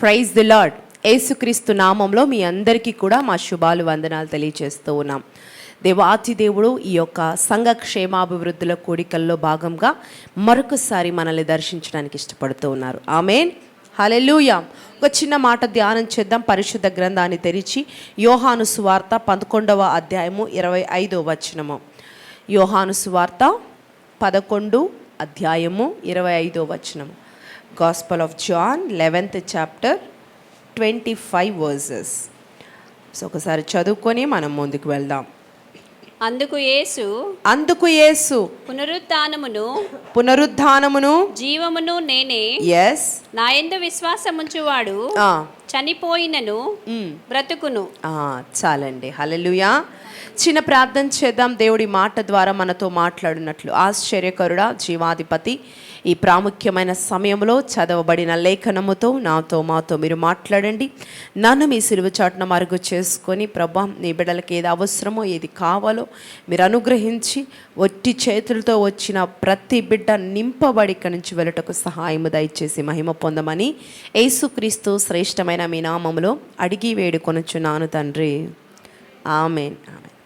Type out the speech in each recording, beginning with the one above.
Praise the lord యేసుక్రీస్తు నామంలో మీ అందరికీ కూడా మా శుభాలు వందనాలు తెలియజేస్తూ ఉన్నాం. దేవాతి దేవుడు ఈ యొక్క సంఘ క్షేమాభివృద్ధుల కోడికల్లో భాగంగా మరొకసారి మనల్ని దర్శించడానికి ఇష్టపడుతూ ఉన్నారు. ఆమెన్. హలెలూయా ఒక చిన్న మాట ధ్యానం చేద్దాం. పరిశుద్ధ గ్రంథాన్ని తెరిచి యోహాను సువార్త పదకొండవ అధ్యాయము ఇరవై ఐదో వచనము. యోహాను సువార్త పదకొండు అధ్యాయము ఇరవై ఐదో వచనము. Gospel of John eleventh chapter twenty five verses so ఒకసారి చదువుకొని మనం ముందుకు వెళ్దాం. అందుకు యేసు అందుకు యేసు పునరుత్థానమును పునరుద్ధానమును జీవమును నేనే ఎస్ నాయందు విశ్వాసముంచువాడు చనిపోయినను బ్రతుకును. చాలండి. హల్లెలూయా. చిన్న ప్రార్థన చేద్దాం దేవుడి మాట ద్వారా మనతో మాట్లాడినట్లు. ఆశ్చర్యకరుడా జీవాధిపతి ఈ ప్రాముఖ్యమైన సమయంలో చదవబడిన లేఖనముతో నాతో మాతో మీరు మాట్లాడండి. నన్ను మీ సిలువ చాటున మరుగు చేసుకొని ప్రభా నీ బిడ్డలకి ఏది అవసరమో ఏది కావాలో మీరు అనుగ్రహించి ఒట్టి చేతులతో వచ్చిన ప్రతి బిడ్డ నింపబడి ఇక్కడి నుంచి వెళ్ళటకు సహాయము దయచేసి మహిమ పొందమని యేసుక్రీస్తు శ్రేష్టమైన మీ నామములో అడిగి వేడుకొనుచున్నాను తండ్రి. ఆమెన్. ఆమెన్.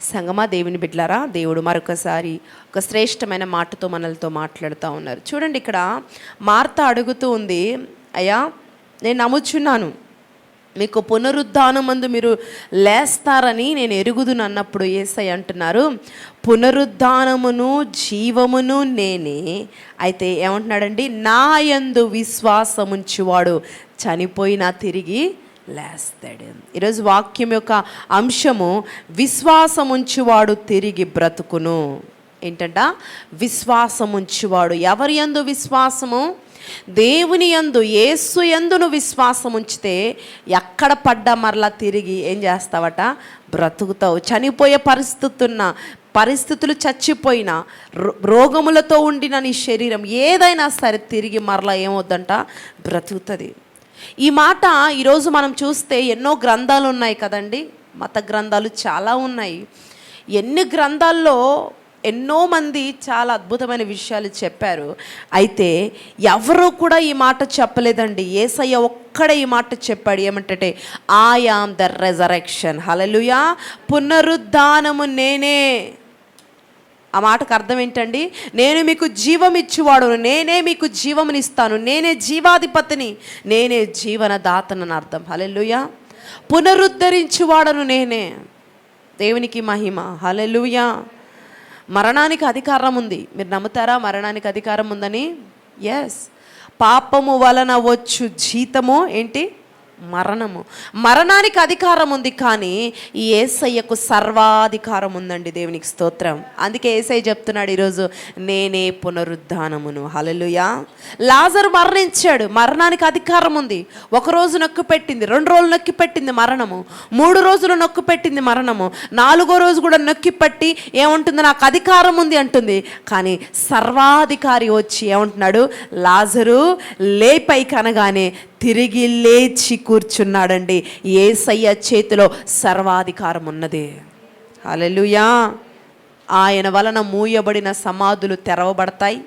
సంగమా దేవుని బిడ్లారా దేవుడు మరొకసారి ఒక శ్రేష్టమైన మాటతో మనలతో మాట్లాడుతూ ఉన్నారు. చూడండి ఇక్కడ మార్త అడుగుతూ ఉంది అయ్యా నేను నమ్ముచున్నాను. మీకు పునరుద్ధానమందు మీరు లేస్తారని నేను ఎరుగుదును అన్నప్పుడు ఏసై అంటున్నారు. పునరుద్ధానమును జీవమును నేనే అయితే ఏమంటున్నాడండి? నా యందు విశ్వాసముంచువాడు. చనిపోయినా తిరిగి లేస్తాడు ఈరోజు వాక్యం యొక్క అంశము విశ్వాసముంచువాడు తిరిగి బ్రతుకును. ఏంటంట? విశ్వాసముంచువాడు. ఎవరి యందు విశ్వాసము? దేవుని యందు ఏసు యందును విశ్వాసం ఉంచితే ఎక్కడ పడ్డా మరలా తిరిగి ఏం చేస్తావట? బ్రతుకుతావు. చనిపోయే పరిస్థితున్న పరిస్థితులు చచ్చిపోయిన రో- రోగములతో ఉండిన నీ శరీరం ఏదైనా సరే తిరిగి మరలా ఏమవుద్దంట? బ్రతుకుతుంది. ఈ మాట ఈరోజు మనం చూస్తే ఎన్నో గ్రంథాలు ఉన్నాయి కదండి. మత గ్రంథాలు చాలా ఉన్నాయి. ఎన్ని గ్రంథాల్లో ఎన్నో మంది చాలా అద్భుతమైన విషయాలు చెప్పారు. అయితే ఎవరు కూడా ఈ మాట చెప్పలేదండి. ఏసయ్య ఒక్కడే ఈ మాట చెప్పాడు. ఏమంటే I am the resurrection hallelujah పునరుద్ధానము నేనే. ఆ మాటకు అర్థం ఏంటండి? నేను మీకు జీవం ఇచ్చేవాడు నేనే మీకు జీవమునిస్తాను నేనే జీవాధిపతిని నేనే జీవనదాతనని అర్థం. హలెలుయ పునరుద్ధరించువాడను నేనే. దేవునికి మహిమ. హలెలుయ మరణానికి అధికారం ఉంది. మీరు నమ్ముతారా? మరణానికి అధికారం ఉందని? ఎస్ పాపము వలన వచ్చు జీతము. ఏంటి? మరణము. మరణానికి అధికారం ఉంది కానీ ఈ ఏసయ్యకు సర్వాధికారం ఉందండి దేవునికి స్తోత్రం. అందుకే ఏసై చెప్తున్నాడు ఈరోజు నేనే పునరుద్ధానమును. హలలుయా లాజరు మరణించాడు మరణానికి అధికారం ఉంది. ఒక రోజు నొక్కు పెట్టింది రెండు రోజులు నొక్కి పెట్టింది మరణము. మూడు రోజులు నొక్కు పెట్టింది మరణము. నాలుగో రోజు కూడా నొక్కి పట్టి ఏముంటుంది నాకు అధికారం ఉంది అంటుంది. కానీ సర్వాధికారి వచ్చి ఏమంటున్నాడు లాజరు లేపై కనగానే తిరిగి లేచి కూర్చున్నాడండి. ఏసయ్య చేతిలో సర్వాధికారం ఉన్నది. అలెలుయా ఆయన వలన మూయబడిన సమాధులు తెరవబడతాయి.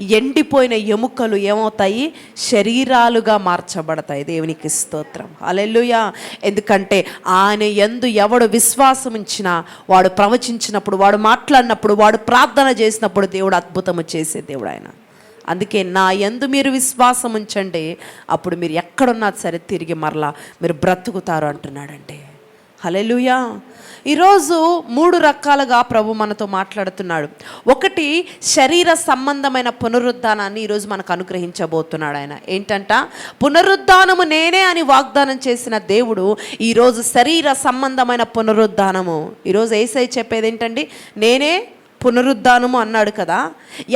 ఎండిపోయిన ఎముకలు ఏమవుతాయి? శరీరాలుగా మార్చబడతాయి. దేవునికి స్తోత్రం. అలెల్లుయా ఎందుకంటే ఆయన ఎందు ఎవడు విశ్వాసం ఉంచినా వాడు ప్రవచించినప్పుడు వాడు మాట్లాడినప్పుడు వాడు ప్రార్థన చేసినప్పుడు దేవుడు అద్భుతము చేసే దేవుడు ఆయన. అందుకే నా ఎందు మీరు విశ్వాసం ఉంచండి. అప్పుడు మీరు ఎక్కడున్నా సరే తిరిగి మరలా మీరు బ్రతుకుతారు అంటున్నాడండి హలెలుయా ఈరోజు మూడు రకాలుగా ప్రభు మనతో మాట్లాడుతున్నాడు. ఒకటి శరీర సంబంధమైన పునరుద్ధానాన్ని ఈరోజు మనకు అనుగ్రహించబోతున్నాడు ఆయన. ఏంటంట? పునరుద్ధానము నేనే అని వాగ్దానం చేసిన దేవుడు ఈరోజు శరీర సంబంధమైన పునరుద్ధానము. ఈరోజు ఏసై చెప్పేది ఏంటండి? నేనే పునరుద్ధానము అన్నాడు కదా.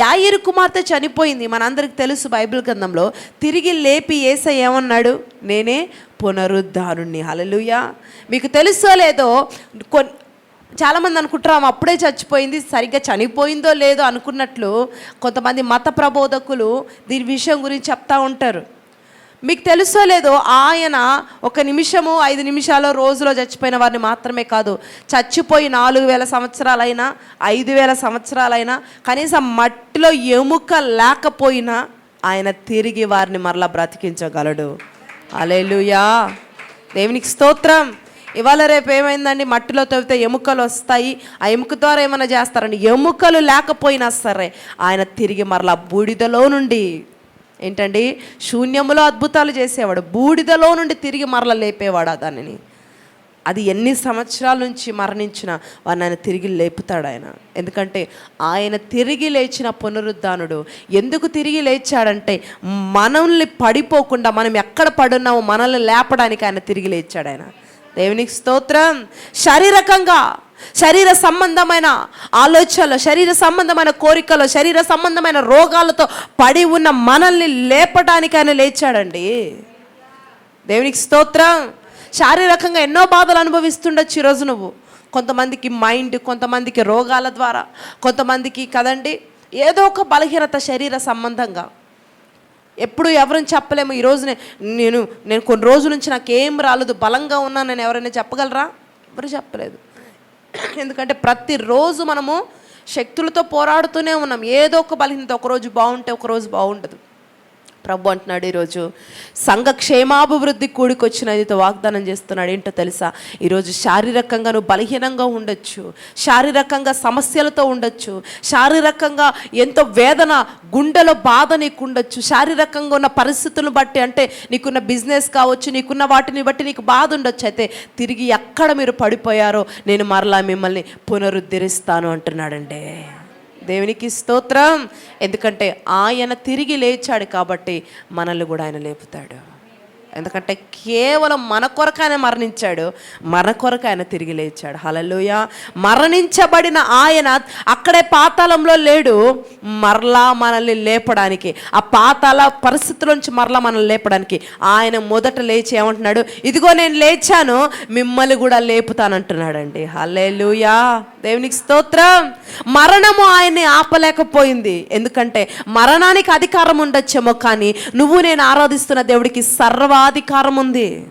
యాయిరు కుమార్తె చనిపోయింది. మనందరికి తెలుసు బైబిల్ గ్రంథంలో తిరిగి లేపి ఏస ఏమన్నాడు? నేనే పునరుద్ధానుణ్ణి. హలలుయా మీకు తెలుసో లేదో కొన్ చాలామంది అనుకుంటారు ఆమె అప్పుడే చచ్చిపోయింది సరిగ్గా చనిపోయిందో లేదో అనుకున్నట్లు కొంతమంది మత ప్రబోధకులు దీని విషయం గురించి చెప్తా ఉంటారు. మీకు తెలుసో లేదో ఆయన ఒక నిమిషము ఐదు నిమిషాలు రోజులో చచ్చిపోయిన వారిని మాత్రమే కాదు చచ్చిపోయి నాలుగు వేల సంవత్సరాలైనా ఐదు వేల సంవత్సరాలైనా కనీసం మట్టిలో ఎముక లేకపోయినా ఆయన తిరిగి వారిని మరలా బ్రతికించగలడు. అలెలుయా దేవునికి స్తోత్రం. ఇవాళ రేపు ఏమైందండి? మట్టిలో తవ్వితే ఎముకలు వస్తాయి. ఆ ఎముక ద్వారా ఏమైనా చేస్తారండి? ఎముకలు లేకపోయినా సరే ఆయన తిరిగి మరలా బూడిదలో నుండి ఏంటండి? శూన్యములో అద్భుతాలు చేసేవాడు బూడిదలో నుండి తిరిగి మరల లేపేవాడు దానిని. అది ఎన్ని సంవత్సరాల నుంచి మరణించిన వారిని ఆయన తిరిగి లేపుతాడు ఆయన. ఎందుకంటే ఆయన తిరిగి లేచిన పునరుద్ధానుడు ఎందుకు తిరిగి లేచాడంటే మనల్ని పడిపోకుండా మనం ఎక్కడ పడున్నామో మనల్ని లేపడానికి ఆయన తిరిగి లేచాడు ఆయన. దేవునికి స్తోత్రం. శారీరకంగా శరీర సంబంధమైన ఆలోచనలు శరీర సంబంధమైన కోరికలు శరీర సంబంధమైన రోగాలతో పడి ఉన్న మనల్ని లేపడానికి ఆయన లేచాడండి. దేవునికి స్తోత్రం. శారీరకంగా ఎన్నో బాధలు అనుభవిస్తుండొచ్చు ఈరోజు నువ్వు. కొంతమందికి మైండ్ కొంతమందికి రోగాల ద్వారా కొంతమందికి కదండి ఏదో ఒక బలహీనత శరీర సంబంధంగా. ఎప్పుడు ఎవరిని చెప్పలేము. ఈ నేను నేను కొన్ని రోజుల నుంచి నాకు ఏం రాలేదు. బలంగా ఉన్నాను. నేను ఎవరైనా చెప్పగలరా? ఎవరు చెప్పలేదు. ఎందుకంటే ప్రతిరోజు మనము శక్తులతో పోరాడుతూనే ఉన్నాం. ఏదో ఒక బలహీనత ఒకరోజు బాగుంటే ఒకరోజు బాగుండదు. ప్రభు అంటున్నాడు ఈరోజు. సంఘ క్షేమాభివృద్ధి కూడికొచ్చిన నీతో వాగ్దానం చేస్తున్నాడు. ఏంటో తెలుసా? ఈరోజు శారీరకంగా నువ్వు బలహీనంగా ఉండొచ్చు. శారీరకంగా సమస్యలతో ఉండొచ్చు. శారీరకంగా ఎంతో వేదన గుండెలో బాధ నీకు ఉండొచ్చు. శారీరకంగా ఉన్న పరిస్థితులను బట్టి అంటే నీకున్న బిజినెస్ కావచ్చు నీకున్న వాటిని బట్టి నీకు బాధ ఉండొచ్చు. అయితే తిరిగి ఎక్కడ మీరు పడిపోయారో నేను మరలా మిమ్మల్ని పునరుద్ధరిస్తాను అంటున్నాడండి. దేవునికి స్తోత్రం. ఎందుకంటే ఆయన తిరిగి లేచాడు కాబట్టి మనల్ని కూడా ఆయన లేపుతాడు. ఎందుకంటే కేవలం మన కొరకు ఆయన మరణించాడు. మన కొరకు ఆయన తిరిగి లేచాడు. హలలోయ మరణించబడిన ఆయన అక్కడే పాతాళంలో లేడు. మరలా మనల్ని లేపడానికి ఆ పాతాల పరిస్థితుల నుంచి మరలా మనల్ని లేపడానికి ఆయన మొదట లేచి ఏమంటున్నాడు? ఇదిగో నేను లేచాను మిమ్మల్ని కూడా లేపుతానంటున్నాడండి. హల్లెలూయా. దేవునికి స్తోత్రం. మరణము ఆయన్ని ఆపలేకపోయింది. ఎందుకంటే మరణానికి అధికారం ఉండొచ్చేమో కానీ నువ్వు నేను ఆరాధిస్తున్న దేవుడికి సర్వాధికారం ఉంది.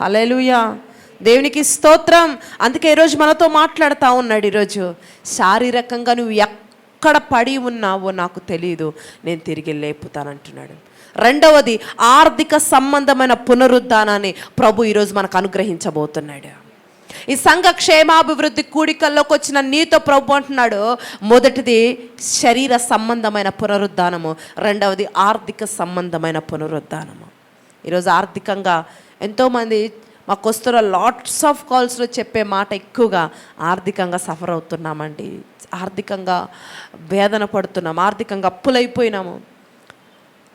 హలేలుయా దేవునికి స్తోత్రం. అందుకే ఈరోజు మనతో మాట్లాడుతూ ఉన్నాడు ఈరోజు. శారీరకంగా నువ్వు ఎక్కడ పడి ఉన్నావో నాకు తెలియదు నేను తిరిగి లేపుతానంటున్నాడు. రెండవది ఆర్థిక సంబంధమైన పునరుద్ధానాన్ని ప్రభు ఈరోజు మనకు అనుగ్రహించబోతున్నాడు. ఈ సంఘ క్షేమాభివృద్ధి కూడికల్లోకి వచ్చిన నీతో ప్రభు అంటున్నాడు. మొదటిది శరీర సంబంధమైన పునరుద్ధానము. రెండవది ఆర్థిక సంబంధమైన పునరుద్ధానము. ఈరోజు ఆర్థికంగా ఎంతోమంది మాకు వస్తున్న లాట్స్ ఆఫ్ కాల్స్లో చెప్పే మాట ఎక్కువగా ఆర్థికంగా సఫర్ అవుతున్నామండి. ఆర్థికంగా వేదన పడుతున్నాం. ఆర్థికంగా అప్పులైపోయినాము.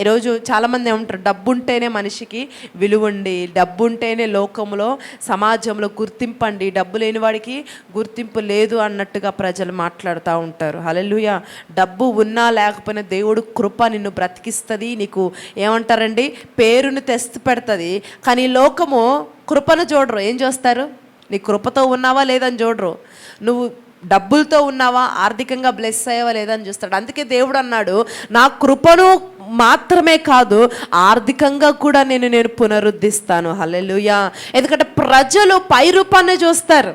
ఈరోజు చాలామంది ఏమంటారు డబ్బు ఉంటేనే మనిషికి విలువండి డబ్బు ఉంటేనే లోకంలో సమాజంలో గుర్తింపండి డబ్బు లేని వాడికి గుర్తింపు లేదు అన్నట్టుగా ప్రజలు మాట్లాడుతూ ఉంటారు. హలెలుయ డబ్బు ఉన్నా లేకపోయినా దేవుడు కృప నిన్ను బ్రతికిస్తుంది. నీకు ఏమంటారండి? పేరును తెస్తి పెడుతుంది. కానీ లోకము కృపను చూడరు. ఏం చేస్తారు? నీ కృపతో ఉన్నావా లేదని చూడరు. నువ్వు డబ్బులతో ఉన్నావా? ఆర్థికంగా బ్లెస్ అయ్యావా లేదని చూస్తాడు. అందుకే దేవుడు అన్నాడు నా కృపను మాత్రమే కాదు ఆర్థికంగా కూడా నేను నేను పునరుద్ధిస్తాను. హలెలుయా ఎందుకంటే ప్రజలు పై రూపాన్ని చూస్తారు.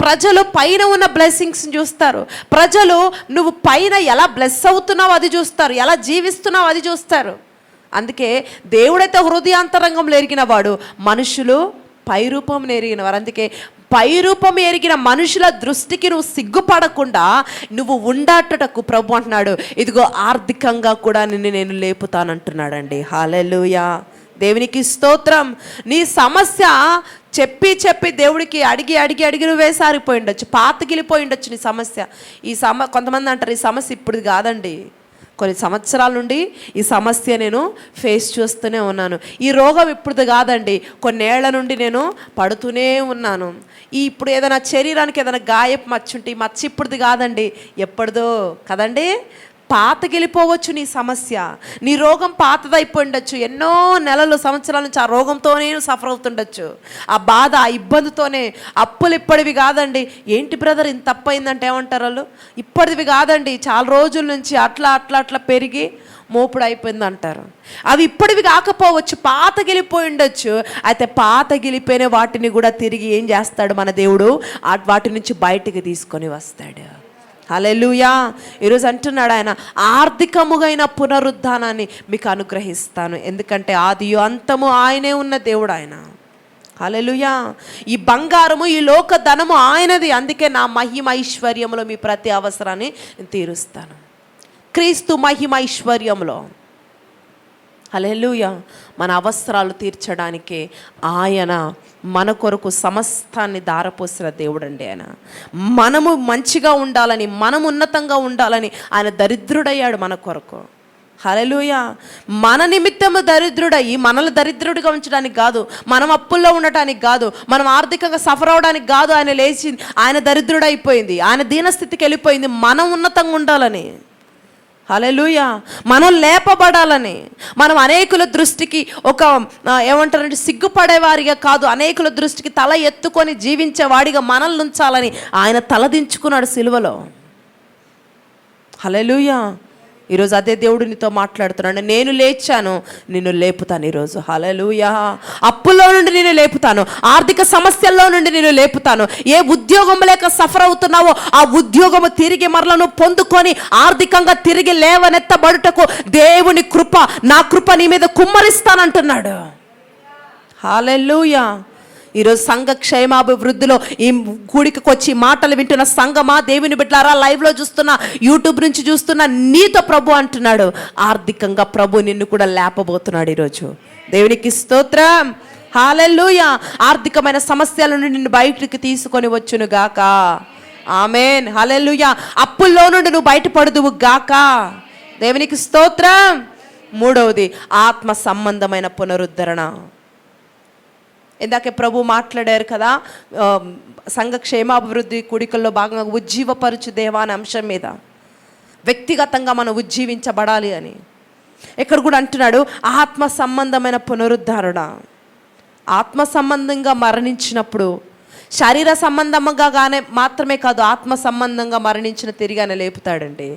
ప్రజలు పైన ఉన్న బ్లెస్సింగ్స్ చూస్తారు. ప్రజలు నువ్వు పైన ఎలా బ్లెస్ అవుతున్నావు అది చూస్తారు. ఎలా జీవిస్తున్నావు అది చూస్తారు. అందుకే దేవుడైతే హృదయాంతరంగంలో ఎరిగిన వాడు మనుషులు పైరూపం ఎరిగిన వారు. అందుకే పైరూపం ఎరిగిన మనుషుల దృష్టికి నువ్వు సిగ్గుపడకుండా నువ్వు ఉండాటకు ప్రభు అంటున్నాడు. ఇదిగో ఆర్థికంగా కూడా నిన్ను నేను లేపుతానంటున్నాడండి. హాలెలుయా దేవునికి స్తోత్రం. నీ సమస్య చెప్పి చెప్పి దేవుడికి అడిగి అడిగి అడిగి నువ్వే సారిపోయి ఉండొచ్చు. పాతగిలిపోయి ఉండొచ్చు నీ సమస్య. ఈ సమ కొంతమంది అంటారు ఈ సమస్య ఇప్పుడు కాదండి. కొన్ని సంవత్సరాల నుండి ఈ సమస్య నేను ఫేస్ చేస్తూనే ఉన్నాను. ఈ రోగం ఇప్పుడు కాదండి. కొన్నేళ్ళ నుండి నేను పడుతూనే ఉన్నాను. ఈ ఇప్పుడు ఏదైనా శరీరానికి ఏదైనా గాయపు మచ్చుంటే మచ్చ ఇప్పుడుది కాదండి. ఎప్పటిదో కదండి? పాతకెళ్ళిపోవచ్చు నీ సమస్య. నీ రోగం పాతదైపోయి ఉండొచ్చు ఎన్నో నెలలు సంవత్సరాల నుంచి ఆ రోగంతోనే సఫర్ అవుతుండొచ్చు. ఆ బాధ ఆ ఇబ్బందితోనే అప్పులు ఇప్పటివి కాదండి. ఏంటి బ్రదర్ ఇంత తప్పైందంటే ఏమంటారు వాళ్ళు? ఇప్పటివి కాదండి. చాలా రోజుల నుంచి అట్లా అట్లా అట్లా పెరిగి మోపుడు అయిపోయింది అంటారు అవి ఇప్పటివి కాకపోవచ్చు పాత గెలిపోయి ఉండొచ్చు అయితే పాత గెలిపోయిన వాటిని కూడా తిరిగి ఏం చేస్తాడు మన దేవుడు? వాటి నుంచి బయటికి తీసుకొని వస్తాడు. హలెలుయా ఈరోజు అంటున్నాడు ఆయన ఆర్థికముగైన పునరుద్ధానాన్ని మీకు అనుగ్రహిస్తాను. ఎందుకంటే ఆది అంతము ఆయనే ఉన్న దేవుడు ఆయన. హలెలుయా ఈ బంగారము ఈ లోక ధనము ఆయనది. అందుకే నా మహిమ ఐశ్వర్యములో మీ ప్రతి అవసరాన్ని తీరుస్తాను. క్రీస్తు మహిమ ఐశ్వర్యంలో హలెలుయ మన అవసరాలు తీర్చడానికి ఆయన మన కొరకు సమస్తాన్ని దారపోసిన దేవుడండి ఆయన. మనము మంచిగా ఉండాలని మనం ఉన్నతంగా ఉండాలని ఆయన దరిద్రుడయ్యాడు మన కొరకు. హలలుయ మన నిమిత్తము దరిద్రుడయ్యి మనల్ని దరిద్రుడిగా ఉంచడానికి కాదు మనం అప్పుల్లో ఉండటానికి కాదు మనం ఆర్థికంగా సఫర్ అవడానికి కాదు ఆయన లేచి ఆయన దరిద్రుడైపోయింది ఆయన దీనస్థితికి వెళ్ళిపోయింది మనం ఉన్నతంగా ఉండాలని. హలెలుయ మనం లేపబడాలని మనం అనేకుల దృష్టికి ఒక ఏమంటారంటే సిగ్గుపడేవారిగా కాదు అనేకుల దృష్టికి తల ఎత్తుకొని జీవించేవాడిగా మనల్ని ఉంచాలని ఆయన తలదించుకున్నాడు సిలువలో. హలెలుయ ఈరోజు అదే దేవుడు నీతో మాట్లాడుతున్నాడు. నేను లేచాను నిన్ను లేపుతాను ఈరోజు. హలలుయా అప్పుల్లో నుండి నేను లేపుతాను. ఆర్థిక సమస్యల్లో నుండి నేను లేపుతాను. ఏ ఉద్యోగం లేక సఫర్ అవుతున్నావో ఆ ఉద్యోగము తిరిగి మరలను పొందుకొని ఆర్థికంగా తిరిగి లేవనెత్తబడుటకు దేవుని కృప నా కృప నీ మీద కుమ్మరిస్తానంటున్నాడు. హాలెల్లుయా. ఈరోజు సంఘ క్షేమాభివృద్ధిలో ఈ కూడికి వచ్చి మాటలు వింటున్న సంఘమా దేవుని బిడ్డలారా లైవ్లో చూస్తున్న యూట్యూబ్ నుంచి చూస్తున్న నీతో ప్రభు అంటున్నాడు. ఆర్థికంగా ప్రభు నిన్ను కూడా లేపబోతున్నాడు ఈరోజు. దేవునికి స్తోత్రం. హాలెల్లుయ ఆర్థికమైన సమస్యల నుండి నిన్ను బయటికి తీసుకొని వచ్చును గాక. ఆమెన్ హాలెల్లుయ అప్పుల్లో నుండి నువ్వు బయటపడుదువు గాక. దేవునికి స్తోత్రం. మూడవది ఆత్మ సంబంధమైన పునరుద్ధరణ. ఇందాకే ప్రభు మాట్లాడారు కదా సంఘ క్షేమాభివృద్ధి కూడికల్లో భాగంగా ఉజ్జీవపరచు దేవా అనే అంశం మీద. వ్యక్తిగతంగా మనం ఉజ్జీవించబడాలి అని. ఇక్కడ కూడా అంటున్నాడు ఆత్మ సంబంధమైన పునరుద్ధరణ. ఆత్మ సంబంధంగా మరణించినప్పుడు శరీర సంబంధంగా గానే మాత్రమే కాదు ఆత్మ సంబంధంగా మరణించిన తిరిగి ఆయన లేపుతాడండి.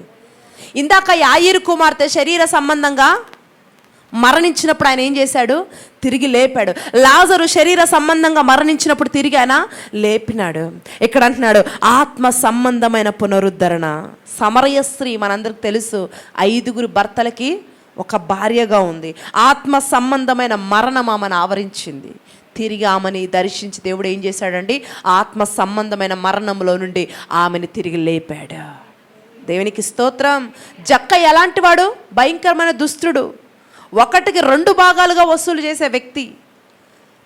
ఇందాక యాయిరు కుమార్తె శరీర సంబంధంగా మరణించినప్పుడు ఆయన ఏం చేశాడు? తిరిగి లేపాడు. లాజరు శరీర సంబంధంగా మరణించినప్పుడు తిరిగి ఆయన లేపినాడు. ఇక్కడ అంటున్నాడు ఆత్మ సంబంధమైన పునరుద్ధరణ. సమరయ స్త్రీ మనందరికి తెలుసు ఐదుగురు భర్తలకి ఒక భార్యగా ఉంది. ఆత్మ సంబంధమైన మరణం ఆమెను ఆవరించింది. తిరిగి ఆమెని దర్శించి దేవుడు ఏం చేశాడండి? ఆత్మ సంబంధమైన మరణంలో నుండి ఆమెని తిరిగి లేపాడు. దేవునికి స్తోత్రం. జక్క ఎలాంటి వాడు భయంకరమైన దుస్తుడు. ఒకటికి రెండు భాగాలుగా వసూలు చేసే వ్యక్తి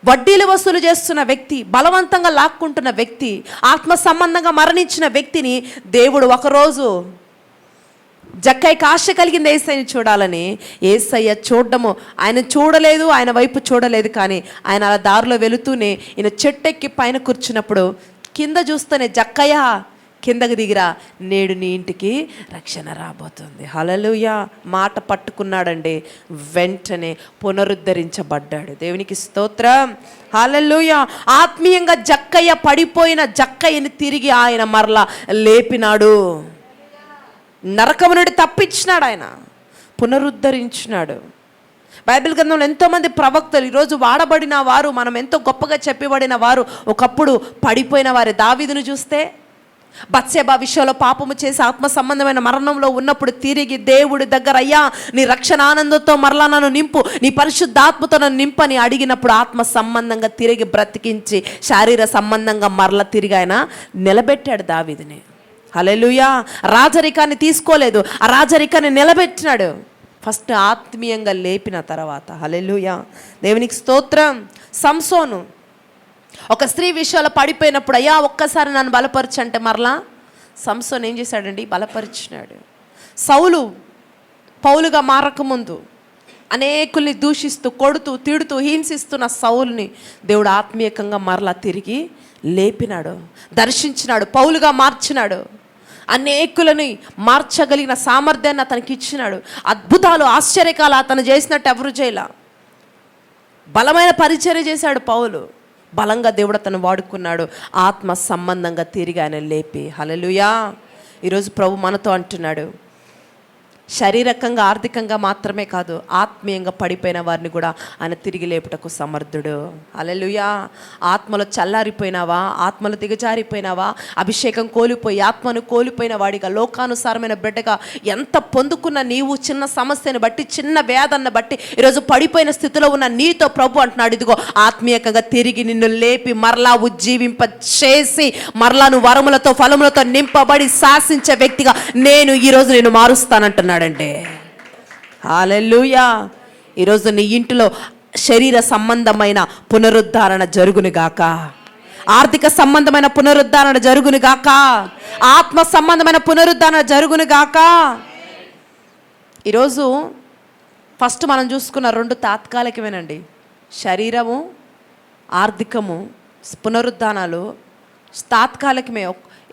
వడ్డీలు వసూలు చేస్తున్న వ్యక్తి బలవంతంగా లాక్కుంటున్న వ్యక్తి ఆత్మ సంబంధంగా మరణించిన వ్యక్తిని దేవుడు ఒకరోజు జక్కయ్యకి ఆశ కలిగింది ఏసయ్యని చూడాలని ఏసయ్య చూడడము. ఆయన చూడలేదు ఆయన వైపు చూడలేదు కానీ ఆయన అలా దారిలో వెళుతూనే ఈయన చెట్టెక్కి పైన కూర్చున్నప్పుడు కింద చూస్తేనే జక్కయ్య కిందకి దిగిరా నేడు నీ ఇంటికి రక్షణ రాబోతుంది. హలలుయ మాట పట్టుకున్నాడండి. వెంటనే పునరుద్ధరించబడ్డాడు. దేవునికి స్తోత్రం. హలలుయ ఆత్మీయంగా జక్కయ్య పడిపోయిన జక్కయ్యని తిరిగి ఆయన మరలా లేపినాడు. నరకము నుండి తప్పించినాడు ఆయన. పునరుద్ధరించినాడు. బైబిల్ గ్రంథంలో ఎంతోమంది ప్రవక్తలు ఈరోజు వాడబడిన వారు మనం ఎంతో గొప్పగా చెప్పబడిన వారు ఒకప్పుడు పడిపోయిన వారి. దావీదును చూస్తే బత్సేబా విషయంలో పాపము చేసి ఆత్మ సంబంధమైన మరణంలో ఉన్నప్పుడు తిరిగి దేవుడి దగ్గర అయ్యా నీ రక్షణ ఆనందంతో మరలా నన్ను నింపు నీ పరిశుద్ధాత్మతో నన్ను నింపని అడిగినప్పుడు ఆత్మ సంబంధంగా తిరిగి బ్రతికించి శారీర సంబంధంగా మరల తిరిగి ఆయన నిలబెట్టాడు దావీదిని. హలెలుయా రాజరికాన్ని తీసుకోలేదు. ఆ రాజరికాన్ని నిలబెట్టినాడు. ఫస్ట్ ఆత్మీయంగా లేపిన తర్వాత హలెలుయా దేవునికి స్తోత్రం. సంసోను ఒక స్త్రీ విషయాలు పడిపోయినప్పుడు అయ్యా ఒక్కసారి నన్ను బలపరచు అంటే మరలా సంసోన్ ఏం చేశాడండి? బలపరిచినాడు. సౌలు పౌలుగా మారకముందు అనేకుల్ని దూషిస్తూ కొడుతూ తిడుతూ హింసిస్తున్న సౌల్ని దేవుడు ఆత్మీయకంగా మరలా తిరిగి లేపినాడు దర్శించినాడు పౌలుగా మార్చినాడు. అనేకులని మార్చగలిగిన సామర్థ్యాన్ని అతనికి ఇచ్చినాడు. అద్భుతాలు ఆశ్చర్యకాలు అతను చేసినట్టు ఎవరు చేయలా? బలమైన పరిచర్య చేశాడు పౌలు. బలంగా దేవుడు అతను వాడుకున్నాడు. ఆత్మ సంబంధంగా తిరిగి ఆయన లేపి. హలలుయా ఈరోజు ప్రభు మనతో అంటున్నాడు. శారీరకంగా ఆర్థికంగా మాత్రమే కాదు ఆత్మీయంగా పడిపోయిన వారిని కూడా ఆయన తిరిగి లేపుటకు సమర్థుడు. అలెలుయా ఆత్మలో చల్లారిపోయినావా? ఆత్మలో దిగజారిపోయినావా? అభిషేకం కోల్పోయి ఆత్మను కోల్పోయిన వాడిగా లోకానుసారమైన బిడ్డగా ఎంత పొందుకున్న నీవు చిన్న సమస్యను బట్టి చిన్న వేదన్న బట్టి ఈరోజు పడిపోయిన స్థితిలో ఉన్న నీతో ప్రభు అంటున్నాడు ఇదిగో ఆత్మీయకంగా తిరిగి నిన్ను లేపి మరలా ఉజ్జీవింప చేసి మరలాను వరములతో ఫలములతో నింపబడి శాసించే వ్యక్తిగా నేను ఈరోజు నేను ఉన్నాడంటే హాలెల్లుయా ఈరోజు నీ ఇంటిలో శరీర సంబంధమైన పునరుద్ధరణ జరుగునుగాక ఆర్థిక సంబంధమైన పునరుద్ధరణ జరుగునుగాక ఆత్మ సంబంధమైన పునరుద్ధరణ జరుగునుగాక ఈరోజు ఫస్ట్ మనం చూసుకున్న రెండు తాత్కాలికమేనండి. శరీరము ఆర్థికము పునరుద్ధానాలు తాత్కాలికమే.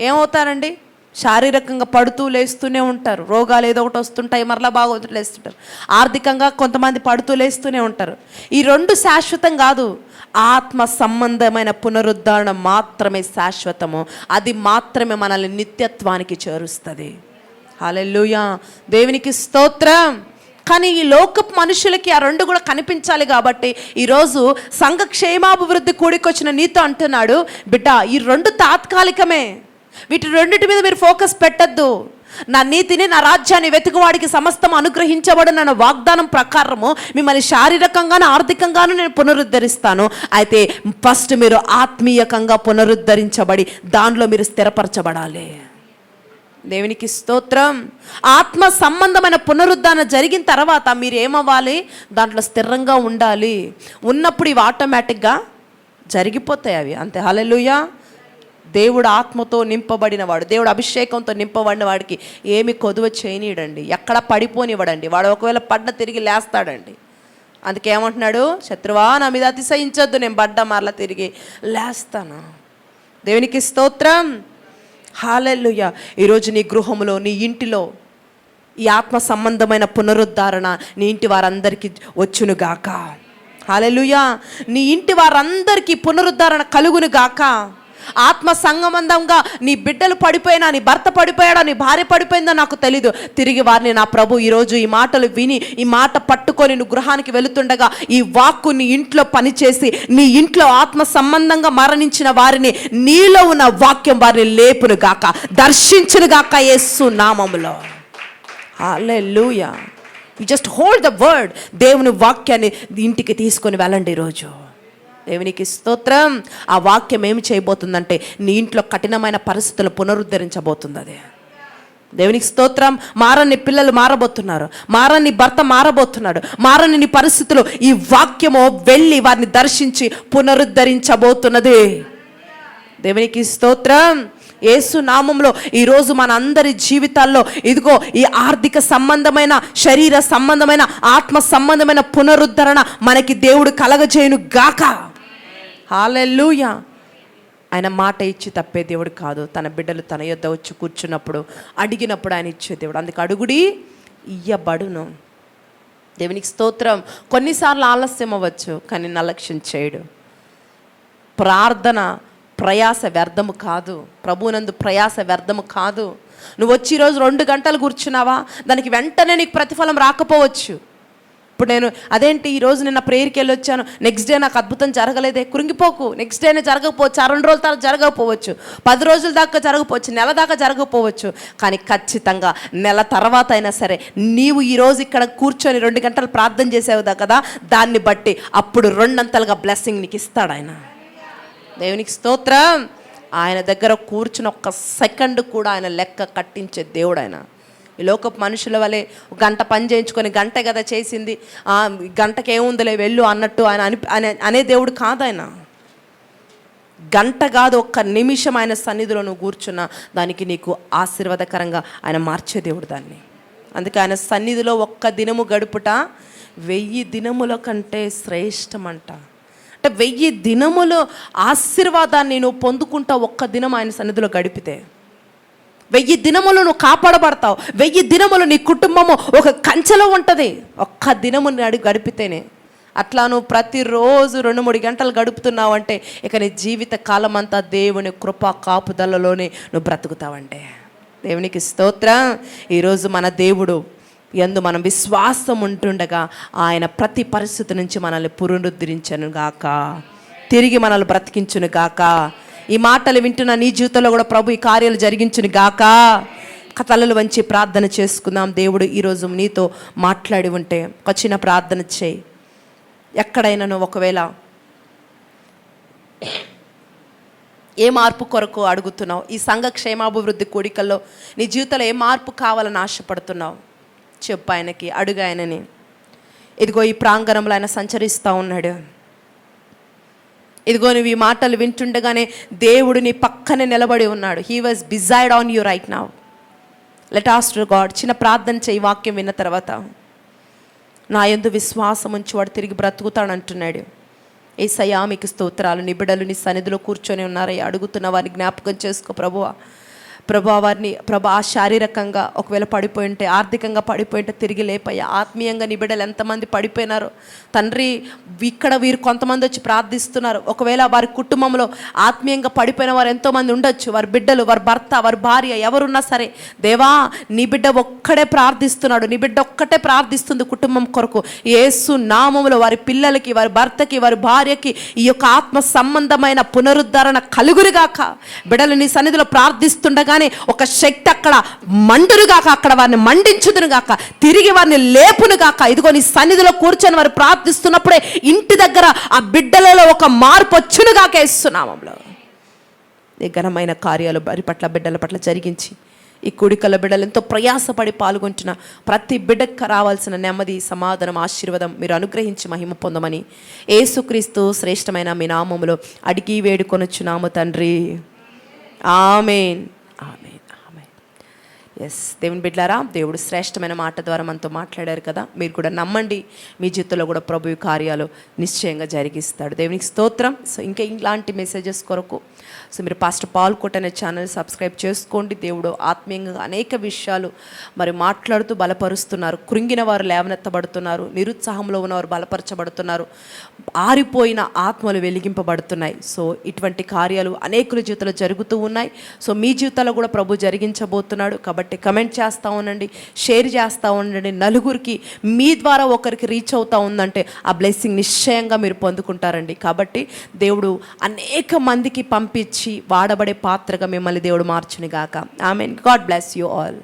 ఏమవుతారండి? శారీరకంగా పడుతూ లేస్తూనే ఉంటారు. రోగాలు ఏదో ఒకటి వస్తుంటాయి మరలా బాగా లేస్తుంటారు. ఆర్థికంగా కొంతమంది పడుతూ లేస్తూనే ఉంటారు. ఈ రెండు శాశ్వతం కాదు. ఆత్మ సంబంధమైన పునరుద్ధరణ మాత్రమే శాశ్వతము. అది మాత్రమే మనల్ని నిత్యత్వానికి చేరుస్తుంది. హాలెల్లుయా. దేవునికి స్తోత్రం. కానీ ఈ లోకపు మనుషులకి ఆ రెండు కూడా కనిపించాలి కాబట్టి ఈరోజు సంఘ క్షేమాభివృద్ధి కూడికొచ్చిన నీతో అంటున్నాడు బిడ్డ ఈ రెండు తాత్కాలికమే. వీటి రెండింటి మీద మీరు ఫోకస్ పెట్టద్దు. నా నీతిని నా రాజ్యాన్ని వెతుకువాడికి సమస్తం అనుగ్రహించబడిన వాగ్దానం ప్రకారము మిమ్మల్ని శారీరకంగాను ఆర్థికంగాను నేను పునరుద్ధరిస్తాను. అయితే ఫస్ట్ మీరు ఆత్మీయకంగా పునరుద్ధరించబడి దానిలో మీరు స్థిరపరచబడాలి. దేవునికి స్తోత్రం. ఆత్మ సంబంధమైన పునరుద్ధరణ జరిగిన తర్వాత మీరు ఏమవ్వాలి? దాంట్లో స్థిరంగా ఉండాలి. ఉన్నప్పుడు ఇవి ఆటోమేటిక్గా జరిగిపోతాయి అవి. అంతే. హల్లెలూయా దేవుడు ఆత్మతో నింపబడిన వాడు దేవుడు అభిషేకంతో నింపబడిన వాడికి ఏమి కొదువ చేయనీయడండి. ఎక్కడ పడిపోనివ్వడండి. వాడు ఒకవేళ పడ్డ తిరిగి లేస్తాడండి. అందుకేమంటున్నాడు శత్రువా నా మీద అతిశయించొద్దు నేను పడ్డ మరలా తిరిగి లేస్తాను. దేవునికి స్తోత్రం. హాలెల్లుయ. ఈరోజు నీ గృహంలో నీ ఇంటిలో ఈ ఆత్మ సంబంధమైన పునరుద్ధరణ నీ ఇంటి వారందరికీ వచ్చును గాక. నీ ఇంటి వారందరికీ పునరుద్ధరణ కలుగును గాక. ఆత్మ సంగమందంగా నీ బిడ్డలు పడిపోయినా నీ భర్త పడిపోయాడా నీ భార్య పడిపోయిందో నాకు తెలీదు. తిరిగి వారిని నా ప్రభు ఈరోజు ఈ మాటలు విని ఈ మాట పట్టుకొని నువ్వు గృహానికి వెళుతుండగా ఈ వాక్కు నీ ఇంట్లో పనిచేసి నీ ఇంట్లో ఆత్మ సంబంధంగా మరణించిన వారిని నీలో ఉన్న వాక్యం వారిని లేపును గాక దర్శించును గాక యేసు నామములో. Hallelujah you just hold the word దేవుని వాక్యాన్ని ఇంటికి తీసుకొని వెళ్ళండి ఈరోజు. దేవునికి స్తోత్రం. ఆ వాక్యం ఏమి చేయబోతుందంటే నీ ఇంట్లో కఠినమైన పరిస్థితులు పునరుద్ధరించబోతుంది అది దేవునికి స్తోత్రం. మారని పిల్లలు మారబోతున్నారు. మారని భర్త మారబోతున్నాడు. మారని నీ పరిస్థితులు ఈ వాక్యము వెళ్ళి వారిని దర్శించి పునరుద్ధరించబోతున్నది. దేవునికి స్తోత్రం. యేసు నామంలో ఈరోజు మన అందరి జీవితాల్లో ఇదిగో ఈ ఆర్థిక సంబంధమైన శరీర సంబంధమైన ఆత్మ సంబంధమైన పునరుద్ధరణ మనకి దేవుడు కలగజేయును గాక హాలెల్లుయా ఆయన మాట ఇచ్చి తప్పే దేవుడు కాదు. తన బిడ్డలు తన యొద్ద వచ్చి కూర్చున్నప్పుడు అడిగినప్పుడు ఆయన ఇచ్చే దేవుడు. అందుకు అడుగుడి ఇయ్యబడును. దేవునికి స్తోత్రం. కొన్నిసార్లు ఆలస్యం అవ్వచ్చు కానీ నిర్లక్ష్యం చేయడు. ప్రార్థన ప్రయాస వ్యర్థము కాదు. ప్రభునందు ప్రయాస వ్యర్థము కాదు. నువ్వు వచ్చి ఈరోజు రెండు గంటలు కూర్చున్నావా? దానికి వెంటనే నీకు ప్రతిఫలం రాకపోవచ్చు. ఇప్పుడు నేను అదేంటి ఈరోజు నిన్న ప్రేయర్కి వెళ్ళి వచ్చాను నెక్స్ట్ డే నాకు అద్భుతం జరగలేదే. కురింగిపోకు. నెక్స్ట్ డేనే జరగకపోవచ్చు. ఆ రెండు రోజుల తర్వాత జరగకపోవచ్చు. పది రోజుల దాకా జరగకపోవచ్చు. నెల దాకా జరగకపోవచ్చు. కానీ ఖచ్చితంగా నెల తర్వాత అయినా సరే నీవు ఈరోజు ఇక్కడ కూర్చొని రెండు గంటలు ప్రార్థన చేసావు కదా దాన్ని బట్టి అప్పుడు రెండంతలుగా బ్లెస్సింగ్ నీకు ఇస్తాడు ఆయన. దేవునికి స్తోత్రం. ఆయన దగ్గర కూర్చుని ఒక్క సెకండ్ కూడా ఆయన లెక్క కట్టించే దేవుడు ఆయన. ఈ లోకపు మనుషుల వలె గంట పని చేయించుకొని గంట కదా చేసింది. గంటకేముందిలే గంటకి ఏముందిలే వెళ్ళు అన్నట్టు ఆయన అని అనే- దేవుడు కాదాయన. గంట కాదు ఒక్క నిమిషం ఆయన సన్నిధిలో నువ్వు కూర్చున్న దానికి నీకు ఆశీర్వాదకరంగా ఆయన మార్చే దేవుడు దాన్ని. అందుకే ఆయన సన్నిధిలో ఒక్క దినము గడుపుట వెయ్యి దినముల కంటే శ్రేష్టమంట. అంటే వెయ్యి దినములు ఆశీర్వాదాన్ని నువ్వు పొందుకుంటా ఒక్క దినం ఆయన సన్నిధిలో గడిపితే. వెయ్యి దినములు నువ్వు కాపాడబడతావు. వెయ్యి దినములు నీ కుటుంబము ఒక కంచెలో ఉంటుంది. ఒక్క దినము నడి గడిపితేనే. అట్లా నువ్వు ప్రతిరోజు రెండు మూడు గంటలు గడుపుతున్నావు అంటే ఇక నీ జీవిత కాలం అంతా దేవుని కృప కాపుదలలోనే నువ్వు బ్రతుకుతావంటే. దేవునికి స్తోత్రం. ఈరోజు మన దేవుడు ఎందు మనం విశ్వాసం ఉంటుండగా ఆయన ప్రతి పరిస్థితి నుంచి మనల్ని పునరుద్ధరించను గాక తిరిగి మనల్ని బ్రతికించును గాక ఈ మాటలు వింటున్న నీ జీవితంలో కూడా ప్రభు ఈ కార్యాలు జరిగించును గాక. తలలు వంచి ప్రార్థన చేసుకుందాం. దేవుడు ఈరోజు నీతో మాట్లాడి ఉంటే ఒక చిన్న ప్రార్థన చేయి. ఎక్కడైనా నువ్వు ఒకవేళ ఏ మార్పు కొరకు అడుగుతున్నావు? ఈ సంఘ క్షేమాభివృద్ధి కోడికల్లో నీ జీవితంలో ఏ మార్పు కావాలని ఆశపడుతున్నావు? చెప్పు ఆయనకి అడుగు ఆయనని. ఇదిగో ఈ ప్రాంగణంలో ఆయన సంచరిస్తూ ఉన్నాడు. ఇదిగో నువ్వు ఈ మాటలు వింటుండగానే దేవుడు నీ పక్కనే నిలబడి ఉన్నాడు. He was beside on you right now let Aster God చిన్న ప్రార్థన చేయి వాక్యం విన్న తర్వాత. నా ఎందు విశ్వాసం ఉంచి వాడు తిరిగి బ్రతుకుతాడంటున్నాడు ఏ సయామికి స్తోత్రాలు. నిబిడలు నీ సన్నిధిలో కూర్చొని ఉన్నారయ్యా. అడుగుతున్న వారిని జ్ఞాపకం చేసుకో ప్రభువా. ప్రభా వారిని ప్రభా శారీరకంగా ఒకవేళ పడిపోయి ఉంటే ఆర్థికంగా పడిపోయి ఉంటే తిరిగి లేపయ్యా. ఆత్మీయంగా నిబిడలు ఎంతమంది పడిపోయినారో. తండ్రి ఇక్కడ వీరు కొంతమంది వచ్చి ప్రార్థిస్తున్నారు. ఒకవేళ వారి కుటుంబంలో ఆత్మీయంగా పడిపోయిన వారు ఎంతోమంది ఉండొచ్చు. వారి బిడ్డలు వారి భర్త వారి భార్య ఎవరున్నా సరే దేవా నీ బిడ్డ ఒక్కడే ప్రార్థిస్తున్నాడు. నీ బిడ్డ ఒక్కటే ప్రార్థిస్తుంది కుటుంబం కొరకు. ఏసు నామములో వారి పిల్లలకి వారి భర్తకి వారి భార్యకి ఈ యొక్క ఆత్మ సంబంధమైన పునరుద్ధరణ కలుగురుగాక. బిడ్డలు నీ సన్నిధిలో ప్రార్థిస్తుండగా ప్రార్థిస్తుండగానే ఒక శక్తి అక్కడ మండునుగాక అక్కడ వారిని మండించుదునుగాక తిరిగి వారిని లేపునుగాక ఇదిగో నీ సన్నిధిలో కూర్చొని వారు ప్రార్థిస్తున్నప్పుడే ఇంటి దగ్గర ఆ బిడ్డలలో ఒక మార్పు వచ్చునుగాక ఇస్తున్నామంలో నీ ఘనమైన కార్యాలు వారి పట్ల బిడ్డల పట్ల జరిగించి ఈ కుడికల బిడ్డలు ఎంతో ప్రయాసపడి పాల్గొంటున్న ప్రతి బిడ్డకు రావాల్సిన నెమ్మది సమాధానం ఆశీర్వాదం మీరు అనుగ్రహించి మహిమ పొందమని ఏసుక్రీస్తు శ్రేష్టమైన మీ నామములో అడిగి వేడుకొనొచ్చున్నాము తండ్రి. ఆమెన్. ఎస్ దేవుని బిడ్డారా దేవుడు శ్రేష్టమైన మాట ద్వారా మనతో మాట్లాడారు కదా. మీరు కూడా నమ్మండి. మీ జీవితంలో కూడా ప్రభు కార్యాలు నిశ్చయంగా జరిగిస్తాడు. దేవునికి స్తోత్రం. సో ఇంకా ఇలాంటి మెసేజెస్ కొరకు. సో మీరు పాస్టర్ పాల్కోట్ అనే ఛానల్ సబ్స్క్రైబ్ చేసుకోండి. దేవుడు ఆత్మీయంగా అనేక విషయాలు మరి మాట్లాడుతూ బలపరుస్తున్నారు. కృంగిన వారు లేవనెత్తబడుతున్నారు. నిరుత్సాహంలో ఉన్నవారు బలపరచబడుతున్నారు. ఆరిపోయిన ఆత్మలు వెలిగింపబడుతున్నాయి. సో ఇటువంటి కార్యాలు అనేకుల జీవితంలో జరుగుతూ ఉన్నాయి. సో మీ జీవితాల్లో కూడా ప్రభు జరిగించబోతున్నాడు. కాబట్టి కమెంట్ చేస్తూ ఉండండి షేర్ చేస్తూ ఉండండి. నలుగురికి మీ ద్వారా ఒకరికి రీచ్ అవుతూ ఉందంటే ఆ బ్లెస్సింగ్ నిశ్చయంగా మీరు పొందుకుంటారండి. కాబట్టి దేవుడు అనేక మందికి పంపించి వాడబడే పాత్రగా మిమ్మల్ని దేవుడు మార్చునిగాక. I mean God bless you all